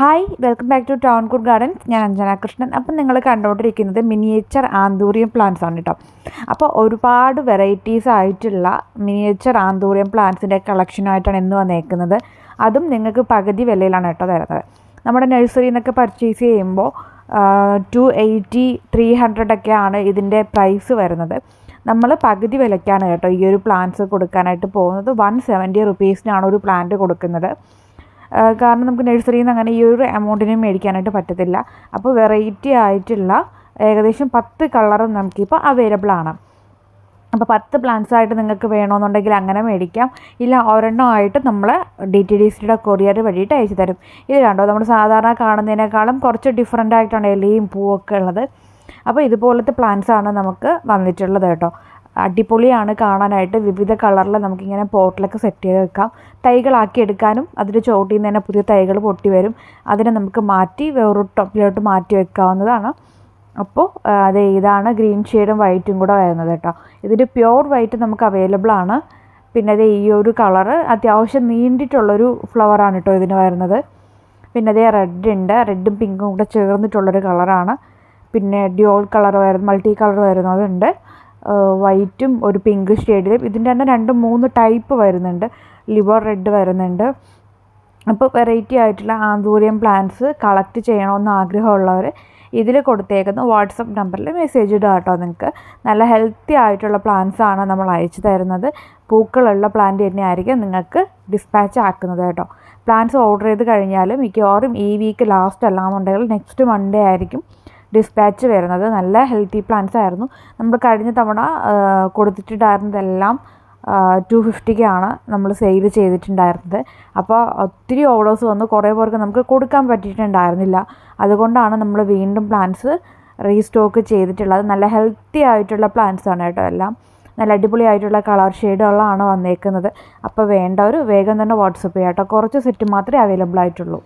Hi welcome back to town cud gardens ഞാൻ അഞ്ജന കൃഷ്ണൻ. അപ്പം നിങ്ങൾ കണ്ടുകൊണ്ടിരിക്കുന്നത് മിനിയേച്ചർ ആന്തൂറിയം പ്ലാന്റ്സ് ആണ് കേട്ടോ അപ്പോൾ ഒരുപാട് വെറൈറ്റീസ് ആയിട്ടുള്ള മിനിയേച്ചർ ആന്തൂറിയം പ്ലാന്റ്സിന്റെ കളക്ഷനായിട്ടാണ് ഇന്ന് വന്നേക്കുന്നത്. അതും നിങ്ങൾക്ക് പകുതി വിലയിലാണ് കേട്ടോ തരുന്നത്. നമ്മുടെ നഴ്സറിയിൽ നിന്നൊക്കെ പർച്ചേസ് ചെയ്യുമ്പോൾ ടു എയ്റ്റി ത്രീ ഹൺഡ്രഡ് ഒക്കെയാണ് ഇതിന്റെ പ്രൈസ് വരുന്നത്. നമ്മൾ പകുതി വിലയ്ക്കാണ് കേട്ടോ ഈ ഒരു പ്ലാന്റ്സ് കൊടുക്കാനായിട്ട് പോകുന്നത്. വൺ സെവന്റി റുപ്പീസിനാണ് ഒരു പ്ലാന്റ് കൊടുക്കുന്നത്. കാരണം നമുക്ക് നഴ്സറിയിൽ നിന്ന് അങ്ങനെ ഈ ഒരു എമൗണ്ടിന് മേടിക്കാനായിട്ട് പറ്റത്തില്ല. അപ്പോൾ വെറൈറ്റി ആയിട്ടുള്ള ഏകദേശം പത്ത് കളറും നമുക്കിപ്പോൾ അവൈലബിൾ ആണ്. അപ്പോൾ പത്ത് പ്ലാന്റ്സ് ആയിട്ട് നിങ്ങൾക്ക് വേണമെന്നുണ്ടെങ്കിൽ അങ്ങനെ മേടിക്കാം. ഇല്ല ഒരെണ്ണമായിട്ട് നമ്മൾ ഡി ടി ഡി സിയുടെ കൊറിയർ വഴിയിട്ട് അയച്ചു തരും. ഇത് കണ്ടോ? നമ്മൾ സാധാരണ കാണുന്നതിനേക്കാളും കുറച്ച് ഡിഫറെന്റ് ആയിട്ടാണ് ഇലയും പൂവൊക്കെ ഉള്ളത്. അപ്പോൾ ഇതുപോലത്തെ പ്ലാന്റ്സ് ആണ് നമുക്ക് വന്നിട്ടുള്ളത് കേട്ടോ. അടിപൊളിയാണ് കാണാനായിട്ട്. വിവിധ കളറിൽ നമുക്കിങ്ങനെ പോട്ടിലൊക്കെ സെറ്റ് ചെയ്ത് വെക്കാം. തൈകളാക്കി എടുക്കാനും അതിന്റെ ചോട്ടിൽ നിന്ന് തന്നെ പുതിയ തൈകൾ പൊട്ടി വരും. അതിനെ നമുക്ക് മാറ്റി വേറൊരു ടോപ്പിലോട്ട് മാറ്റി വെക്കാവുന്നതാണ്. അപ്പോൾ അത് ഇതാണ് ഗ്രീൻ ഷെയ്ഡും വൈറ്റും കൂടെ വരുന്നത് കേട്ടോ. ഇതിന്റെ പ്യുവർ വൈറ്റ് നമുക്ക് അവൈലബിൾ ആണ്. പിന്നെ അതേ ഈ ഒരു കളറ് അത്യാവശ്യം നീണ്ടിട്ടുള്ളൊരു ഫ്ലവറാണ് കേട്ടോ ഇതിന് വരുന്നത്. പിന്നെ അതേ റെഡ് ഉണ്ട്. റെഡും പിങ്കും കൂടെ ചേർന്നിട്ടുള്ളൊരു കളറാണ്. പിന്നെ ഡ്യോൾ കളർ വരുന്ന മൾട്ടി കളർ വരുന്നതുണ്ട്. വൈറ്റും ഒരു പിങ്ക് ഷെയ്ഡിലും. ഇതിന്റെ തന്നെ രണ്ട് മൂന്ന് ടൈപ്പ് വരുന്നുണ്ട്. ലിവർ റെഡ് വരുന്നുണ്ട്. അപ്പോൾ വെറൈറ്റി ആയിട്ടുള്ള ആന്തൂരിയം പ്ലാന്റ്സ് കളക്ട് ചെയ്യണമെന്ന് ആഗ്രഹമുള്ളവർ ഇതിൽ കൊടുത്തേക്കുന്ന. വാട്സപ്പ് നമ്പറിൽ മെസ്സേജ് ഇടുക കേട്ടോ നിങ്ങൾക്ക്. നല്ല ഹെൽത്തി ആയിട്ടുള്ള പ്ലാന്റ്സ് ആണ് നമ്മൾ അയച്ചു തരുന്നത്. പൂക്കളുള്ള പ്ലാന്റ് തന്നെയായിരിക്കും നിങ്ങൾക്ക് ഡിസ്പാച്ച് ആക്കുന്നത് കേട്ടോ. പ്ലാന്റ്സ് ഓർഡർ ചെയ്ത് കഴിഞ്ഞാൽ മിക്കവാറും ഈ വീക്ക് ലാസ്റ്റ് അല്ലാന്നുണ്ടെങ്കിൽ നെക്സ്റ്റ് മൺഡേ ആയിരിക്കും. ഡിസ്പാച്ച് വരുന്നത്. നല്ല ഹെൽത്തി പ്ലാന്റ്സ് ആയിരുന്നു. നമ്മൾ കഴിഞ്ഞ തവണ കൊടുത്തിട്ടുണ്ടായിരുന്നതെല്ലാം ടു ഫിഫ്റ്റിക്കാണ് നമ്മൾ സെയിൽ ചെയ്തിട്ടുണ്ടായിരുന്നത്. അപ്പോൾ ഒത്തിരി ഓർഡേഴ്സ് വന്നു. കുറേ പേർക്ക് നമുക്ക് കൊടുക്കാൻ പറ്റിയിട്ടുണ്ടായിരുന്നില്ല. അതുകൊണ്ടാണ് നമ്മൾ വീണ്ടും പ്ലാന്റ്സ് റീസ്റ്റോക്ക് ചെയ്തിട്ടുള്ളത്. നല്ല ഹെൽത്തി ആയിട്ടുള്ള പ്ലാന്റ്സ് ആണ് കേട്ടോ എല്ലാം. നല്ല അടിപൊളി ആയിട്ടുള്ള കളർ ഷെയ്ഡുകളാണ് വന്നേക്കുന്നത്. അപ്പോൾ വേണ്ടവർ വേഗം തന്നെ വാട്സപ്പ് ചെയ്യാം കേട്ടോ. കുറച്ച് സെറ്റ് മാത്രമേ അവൈലബിൾ ആയിട്ടുള്ളൂ.